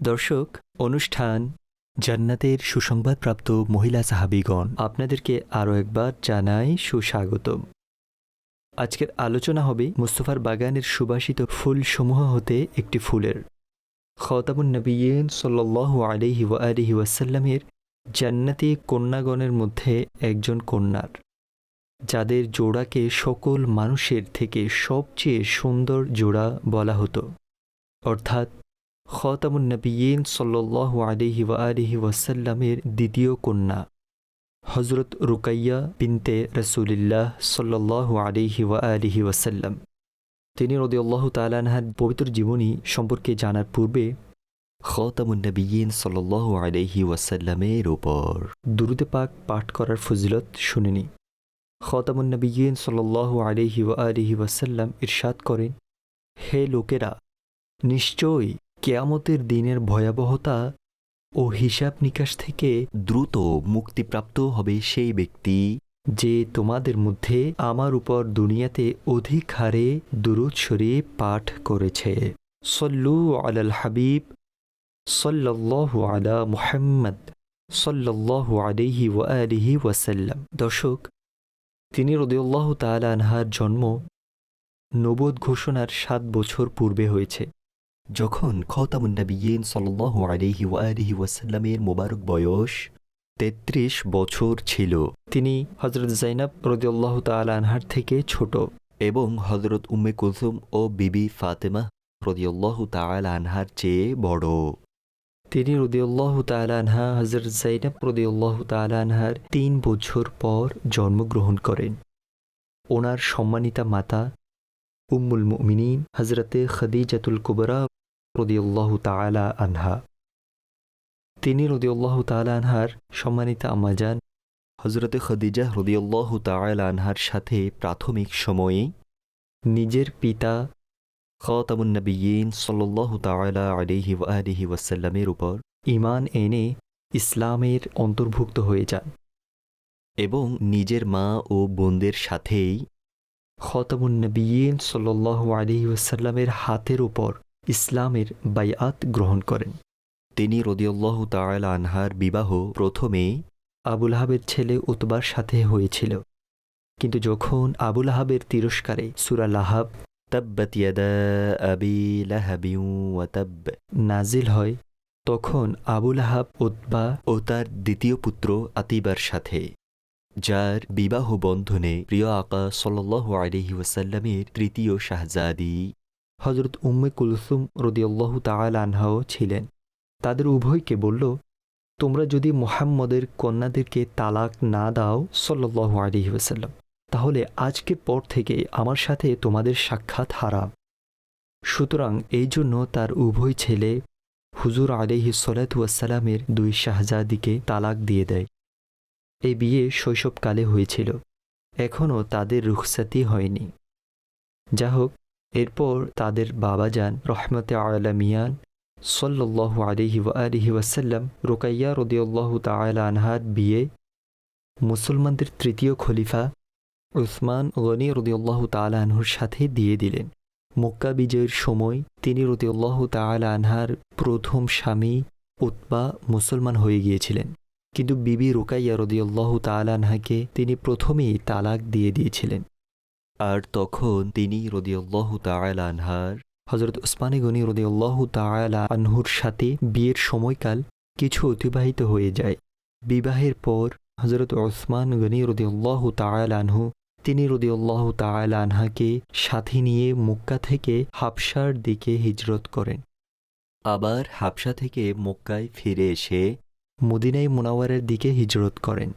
দর্শক, অনুষ্ঠান জান্নাতের সুসংবাদপ্রাপ্ত মহিলা সাহাবিগণ আপনাদেরকে আরও একবার জানাই সুস্বাগতম। আজকের আলোচনা হবে মুস্তফার বাগানের সুবাসিত ফুলসমূহ হতে একটি ফুলের। খতামুন নবীন সাল্লাহ আলহি ওয়া আলহি ওয়াসাল্লামের জান্নাতি কন্যাগণের মধ্যে একজন কন্যার। যাদের জোড়াকে সকল মানুষের থেকে সবচেয়ে সুন্দর জোড়া বলা হতো। অর্থাৎ খতামুন নবীন আলিহি আলিহি ওয়াসাল্লামের দ্বিতীয় কন্যা। হজরত রুকাইয়া বিনতে রসুলিল্লাহ সাল্লাহ আলিহি আলিহি ওয়াসাল্লাম। তিনি রদি আল্লাহ তালানহার পবিত্র জীবনী সম্পর্কে জানার পূর্বে খতামুন নবীন সাল্লাহ আলিহি ওয়াসাল্লামের ওপর দুরুদে পাক পাঠ করার ফজিলত শুনিনি। খতামুন নবীন সাল্লাহ আলিহি আলিহি ওয়াসাল্লাম ইরশাদ করেন, হে লোকেরা, নিশ্চয়ই কেয়ামতের দিনের ভয়াবহতা ও হিসাব নিকাশ থেকে দ্রুত মুক্তিপ্রাপ্ত হবে সেই ব্যক্তি যে তোমাদের মধ্যে আমার উপর দুনিয়াতে অধিক হারে দুরুদ শরীফ পাঠ করেছে। সল্লু আলাল হাবিব, সল্লাল্লাহু আলা মুহাম্মদ ওয়া আলিহি ওয়াসাল্লাম। দর্শক তিনি রদিউল্লাহ তাআলা আনহার জন্ম নবোধ ঘোষণার সাত বছর পূর্বে হয়েছে। যখন খতামুন্নবীন সাল্লাহ আলহি ওয়ালিহি ওয়াসাল্লামের মোবারক বয়স তেত্রিশ বছর ছিল, তিনি হজরত জাইনাব রদিউল্লাহ তাআলা আনহার থেকে ছোট এবং হজরত উম্মে কুলসুম ও বিবি ফাতেমা রদিয়াল্লাহ তাআলা আনহার চেয়ে বড়। তিনি রদিউল্লাহ তাআলা আনহা হজরত জাইনাব রদিউল্লাহ তাআলা আনহার তিন বছর পর জন্মগ্রহণ করেন। ওনার সম্মানিতা মাতা উম্মুল মুমিনিন হজরতে খদিজাতুল কুবরা রদিউল্লাহ তাআলা আনহা। তিনি রদিউল্লাহ তাআলা আনহার সম্মানিতা আমাজান হজরতে খদিজা রদিয়াল্লাহ তাআলা আনহার সাথে প্রাথমিক সময়ে নিজের পিতা খতামুন্নবীন সাল্লাহ তাআলা আলহি ওয়ালিহি ওয়াসাল্লামের উপর ইমান এনে ইসলামের অন্তর্ভুক্ত হয়ে যান এবং নিজের মা ও বোনদের সাথেই খতামুন নবীন সাল্লাহ আলহি ওয়াসাল্লামের হাতের উপর ইসলামের বাইআত গ্রহণ করেন। তিনি রদিউল্লাহ তাআলা আনহার বিবাহ প্রথমে আবুল আহাবের ছেলে উতবার সাথে হয়েছিল। কিন্তু যখন আবুল আহাবের তিরস্কারে সুরা লাহাব তাব্বাত ইয়াদা আবি লাহাবিউ ওয়া তাব্ব নাজিল হয় তখন আবুল আহাব উতবা ও তার দ্বিতীয় পুত্র আতিবার সাথে যার বিবাহ বন্ধনে প্রিয় আকা সাল্লাহ আলহি ওয়াসাল্লামের তৃতীয় শাহজাদি। হজরত উম্মে কুলসুম রদিয়াল্লাহু তাআলা আনহাও ছিলেন। তাদের উভয়কে বলল তোমরা যদি মোহাম্মদের কন্যাদেরকে তালাক না দাও সল্লাহ আলহি ওয়াসাল্লাম তাহলে আজকে পর থেকে আমার সাথে তোমাদের সাক্ষাৎ হারাম সুতরাং এই জন্য তার উভয় ছেলে হুজুর আলিহি সালাতামের দুই শাহজাদিকে তালাক দিয়ে দেয়। এই বিয়ে শৈশবকালে হয়েছিল। এখনও তাদের রুখসাতি হয়নি। যা হোক এরপর তাদের বাবা যান রহমতে আলমিয়ান সল্লাহ আলিহি আলিহি ওয়াসাল্লাম রোকাইয়া রদিউল্লাহ তালা আনহার বিয়ে মুসলমানদের তৃতীয় খলিফা উসমান গনি রদিউল্লাহ তালা আনহুর সাথে দিয়ে দিলেন। মক্কা বিজয়ের সময় তিনি রদিউল্লাহ তালা আনহার প্রথম স্বামী উতবা মুসলমান হয়ে গিয়েছিলেন। কিন্তু বিবি রোকাইয়া রদিউল্লাহ তালা আনহাকে তিনি প্রথমেই তালাক দিয়ে দিয়েছিলেন। আর তখন তিনি রদিয়াল্লাহ তাআলা আনহার হজরত উসমানে গনি রদিউল্লাহ তালা আনহুর সাথে বিয়ের সময়কাল কিছু অতিবাহিত হয়ে যায়। বিবাহের পর হজরত ওসমান গনি রদিউল্লাহ তালা আনহু তিনি রদিউল্লাহ তালা আনহাকে সাথে নিয়ে মক্কা থেকে হাফসার দিকে হিজরত করেন। আবার হাফসা থেকে মক্কায় ফিরে এসে মদিনাই মোনাওয়ারের দিকে হিজরত করেন।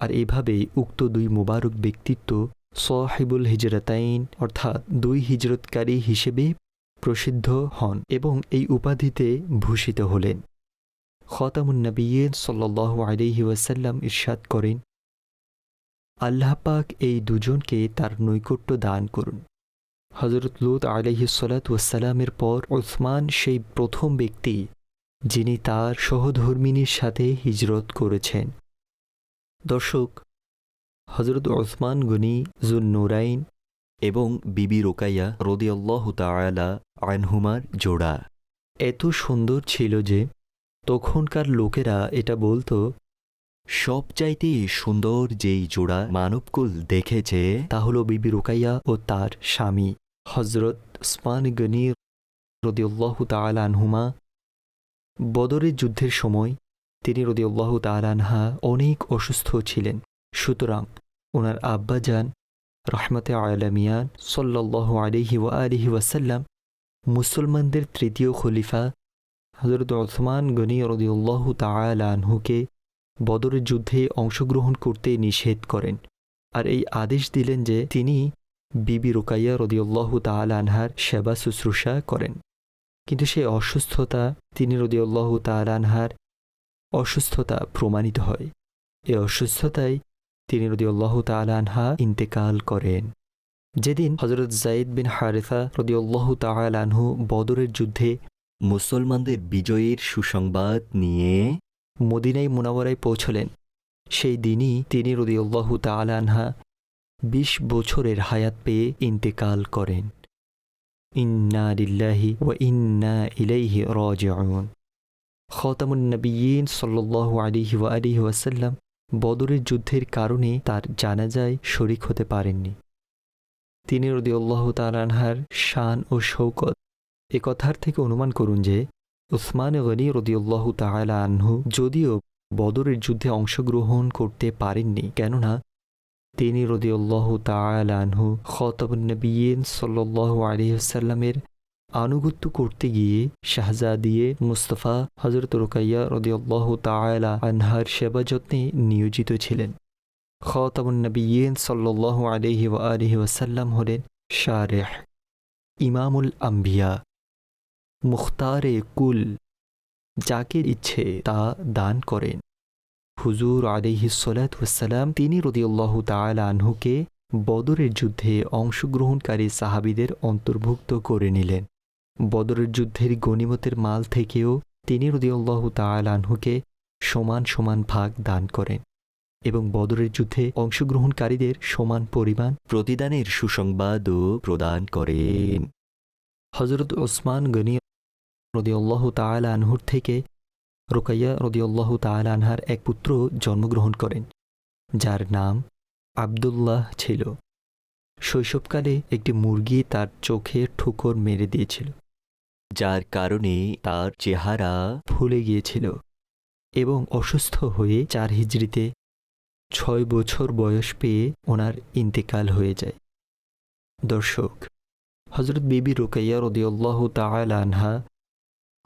আর এভাবেই উক্ত দুই মুবারক ব্যক্তিত্ব সোহাইবুল হিজরতাইন, অর্থাৎ দুই হিজরতকারী হিসেবে প্রসিদ্ধ হন এবং এই উপাধিতে ভূষিত হলেন। খতামুন্নবীন সাল্লাহ আলহি ওয়াসাল্লাম ইরশাদ করেন আল্লাহ পাক এই দুজনকে তার নৈকট্য দান করুন। হজরত লুত আলহি সালাতামের পর ওসমান সেই প্রথম ব্যক্তি যিনি তার সহধর্মিনীর সাথে হিজরত করেছেন। দর্শক হজরত ওসমান গনি জুন নুরাইন এবং বিবি রোকাইয়া রদিয়াল্লাহ তাআলা আনহুমার জোড়া। এত সুন্দর ছিল যে তখনকার লোকেরা এটা বলতো সবচাইতে সুন্দর যেই জোড়া মানবকুল দেখেছে, তা হলো বিবি রুকাইয়া ও তার স্বামী হজরত ওসমান গনি রদিউল্লাহ তাল আনহুমা। বদরের যুদ্ধের সময় তিনি রদিউল্লাহ তাল আনহা অনেক অসুস্থ ছিলেন। সুতরাং ওনার আব্বাজান রহমতে আলমিয়ান সল্লাহ আলিহি ওয়া আলিহি ওয়াসাল্লাম মুসলমানদের তৃতীয় খলিফা হজরত ওসমান গনি রদিউল্লাহ তাল আনহুকে বদরের যুদ্ধে অংশগ্রহণ করতে নিষেধ করেন। আর এই আদেশ দিলেন যে তিনি বিবি রোকাইয়া রদিউল্লাহ তাল আনহার সেবা শুশ্রূষা করেন। কিন্তু সেই অসুস্থতা, তিনি রদিউল্লাহ তাল আনহার অসুস্থতা প্রমাণিত হয়। এই অসুস্থতায় তিনি রদিউল্লাহ তাল আনহা ইন্তেকাল করেন। যেদিন হজরত জাইদ বিন হারেফা রদিউল্লাহ তাল আনহু বদরের যুদ্ধে মুসলমানদের বিজয়ের সুসংবাদ নিয়ে মদিনায় মুনাওয়ারায় পৌঁছলেন। সেই দিনই তিনি রদিউল্লাহ আনহা বিশ বছরের হায়াত পেয়ে ইন্তেকাল করেন। ইন্না লিল্লাহি ও ইন্না ইলাইহি রাজিউন। খতামুন নবীন সাল্লাল্লাহু আলাইহি ওয়া আলিহি ওয়াসাল্লাম বদরের যুদ্ধের কারণে তার জানাজায় শরিক হতে পারেননি। তিনি রদিউল্লাহ তাল আনহার শান ও শৌকত এ কথার থেকে অনুমান করুন যে উসমান গনি রদিউল্লাহ তাআলা আনহু যদিও বদরের যুদ্ধে অংশগ্রহণ করতে পারেননি, কেননা তিনি রদিউল্লাহ তাআলা আনহু খতবনবীন সাল্লাহ আলিয়াল্লামের আনুগত্য করতে গিয়ে শাহজাদিয়ে মুস্তফা হজরত রুকাইয়া রদিউল্লাহ তাআলা আনহার সেবা যত্নে নিয়োজিত ছিলেন। খতবনবীন সাল্লাহ আলহি ওয়া আলিহি ওয়াসাল্লাম হলেন শারেহ, ইমামুল আম্বিয়া। মুখতারে কুল, যাকে ইচ্ছে তা দান করেন। হুজুর আলিহি সালাম তিনি রদিউল্লাহ তাআলা আনহুকে বদরের যুদ্ধে অংশগ্রহণকারী সাহাবিদের অন্তর্ভুক্ত করে নিলেন। বদরের যুদ্ধের গনিমতের মাল থেকেও তিনি রদিউল্লাহ তাআলা আনহুকে সমান সমান ভাগ দান করেন এবং বদরের যুদ্ধে অংশগ্রহণকারীদের সমান পরিমাণ প্রতিদানের সুসংবাদও প্রদান করেন। হজরত ওসমান গনি রদিউল্লাহ তাআলা আনহুর থেকে রোকাইয়া রদিউল্লাহ তাআলা আনহার এক পুত্র জন্মগ্রহণ করেন, যার নাম আবদুল্লাহ ছিল। শৈশবকালে একটি মুরগি তার চোখে ঠুকর মেরে দিয়েছিল, যার কারণে তার চেহারা ফুলে গিয়েছিল এবং অসুস্থ হয়ে চার হিজড়িতে ছয় বছর বয়স পেয়ে ওনার ইন্তেকাল হয়ে যায়। দর্শক হজরত বিবি রোকাইয়া রদিউল্লাহ আনহা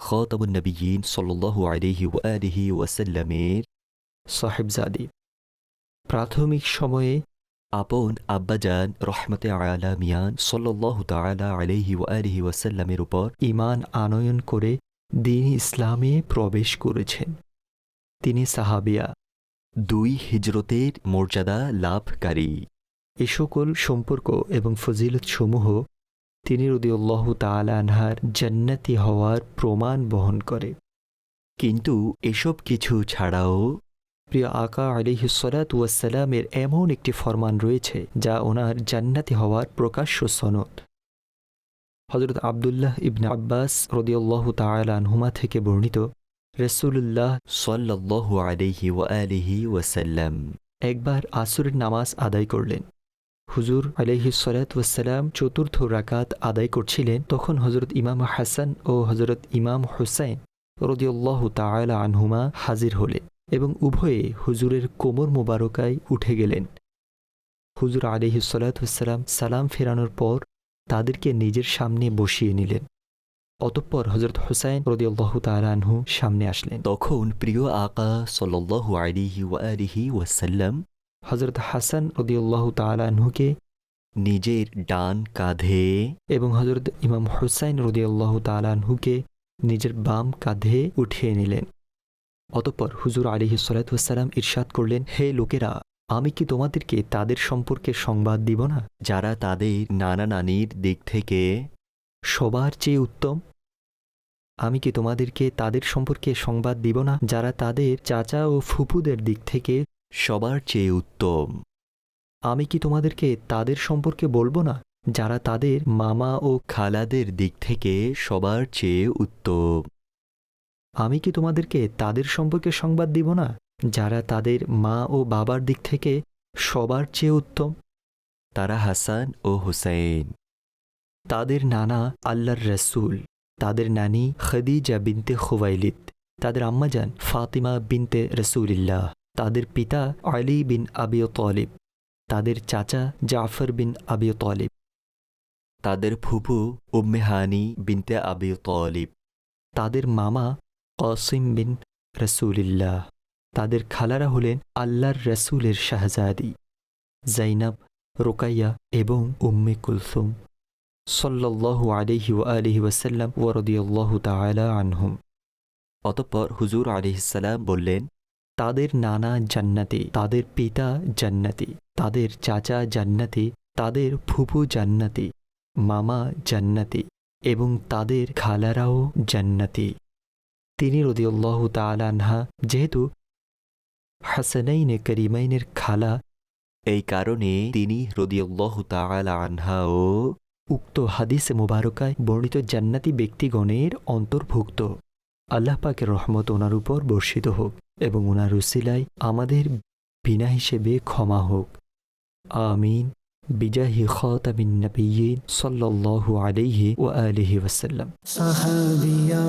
খতাবুন নবীন সাল্লাল্লাহু আলাইহি ওয়া আলিহি ওয়াসাল্লামের সাহেবজাদি প্রাথমিক সময়ে আপন আব্বাজান রহমতে আলা মিয়ান সাল্লাল্লাহু তাআলা আলাইহি ওয়া আলিহি ওয়াসাল্লামের উপর ইমান আনয়ন করে দিন ইসলামে প্রবেশ করেছেন। তিনি সাহাবিয়া। দুই হিজরতের মর্যাদা লাভকারী। এ সকল সম্পর্ক এবং ফজিলত সমূহ তিনি রদিউল্লাহ তাআলা আনহার জান্নাতি হওয়ার প্রমাণ বহন করে। কিন্তু এসব কিছু ছাড়াও প্রিয় আকা আলিহিসালামের এমন একটি ফরমান রয়েছে যা ওনার জান্নাতি হওয়ার প্রকাশ্য সনদ। হজরত আবদুল্লাহ ইবনে আব্বাস রদিউল্লাহ তাআলা আনহুমা থেকে বর্ণিত রসুল্লাহ ওয়া আলিহি ওয়াসাল্লাম একবার আসরের নামাজ আদায় করলেন। হুজুর আলহি সালাতাম চতুর্থ রাকাত আদায় করছিলেন, তখন হজরত ইমাম হাসান ও হজরত ইমাম হুসাইন রদিউল্লাহ তাআলা আনহুমা হাজির হলেন এবং উভয়ে হুজুরের কোমর মোবারকায় উঠে গেলেন। হুজুর আলহি সালাতাম সালাম ফেরানোর পর তাদেরকে নিজের সামনে বসিয়ে নিলেন। অতঃপর হজরত হুসাইন রদিউল্লাহ তাআলা আনহু সামনে আসলেন। তখন প্রিয় আকা ওয়া আলিহি ওয়াসাল্লাম হজরত হাসান রদিউল্লাহ তাআলা আনহুকে নিজের ডান কাঁধে এবং হজরত ইমাম হুসাইন রদিয়াল্লাহ তালানহুকে নিজের বাম কাঁধে উঠিয়ে নিলেন। অতঃপর হুজুর আলিহি সালাতাম ইরশাদ করলেন, হে লোকেরা, আমি কি তোমাদেরকে তাদের সম্পর্কে সংবাদ দিব না? যারা তাদের নানা নানির দিক থেকে সবার চেয়ে উত্তম। আমি কি তোমাদেরকে তাদের সম্পর্কে সংবাদ দিব না? যারা তাদের চাচা ও ফুপুদের দিক থেকে সবার চেয়ে উত্তম। আমি কি তোমাদেরকে তাদের সম্পর্কে বলব না? যারা তাদের মামা ও খালাদের দিক থেকে সবার চেয়ে উত্তম। আমি কি তোমাদেরকে তাদের সম্পর্কে সংবাদ দিব না? যারা তাদের মা ও বাবার দিক থেকে সবার চেয়ে উত্তম। তারা হাসান ও হুসাইন। তাদের নানা আল্লাহর রসুল। তাদের নানি খদিজা বিনতে খুবাইলিদ তাদের আম্মাজান ফাতিমা বিনতে রসুলিল্লাহ। তাদের পিতা আলী বিন আবিও তলিব, তাদের চাচা জাফর বিন আবিও তলিব, তাদের ফুপু উম্মেহানি বিনতে আবি তলিব, তাদের মামা কসিম বিন রসুলিল্লাহ, তাদের খালারা হলেন আল্লাহর রসুলের শাহজাদি জাইনাব, রোকাইয়া এবং উম্মে কুলসুম সল্লাল্লাহু আলিহি আলিহি ওয়াসাল্লাম ওরদিয়াল্লাহু তাআলা আনহুম। অতঃপর হুজুর আলিহিসাল্লাম বললেন তাদের নানা জান্নাতি, তাদের পিতা জান্নাতি, তাদের চাচা জান্নাতি, তাদের ফুফু জান্নাতি, মামা জান্নাতি এবং তাদের খালারাও জান্নাতি। তিনি রদিউল্লাহ তালানহা যেহেতু হাসানাইনে করিমাইনের খালা, এই কারণে তিনি রদিয়াল্লাহ তাআলা আনহা ও উক্ত হাদিসে মুবারকায় বর্ণিত জান্নাতি ব্যক্তিগণের অন্তর্ভুক্ত। আল্লাহ পাকের রহমত ওনার উপর বর্ষিত হোক। এবং ওনার উসিলায় আমাদের বিনা হিসেবে ক্ষমা হোক। আমিন। বিজাহি খাতামিন নবিয়্যিন সাল্লাল্লাহু আলাইহি ওয়া আলিহি ওয়াসাল্লাম। সাহাবিয়া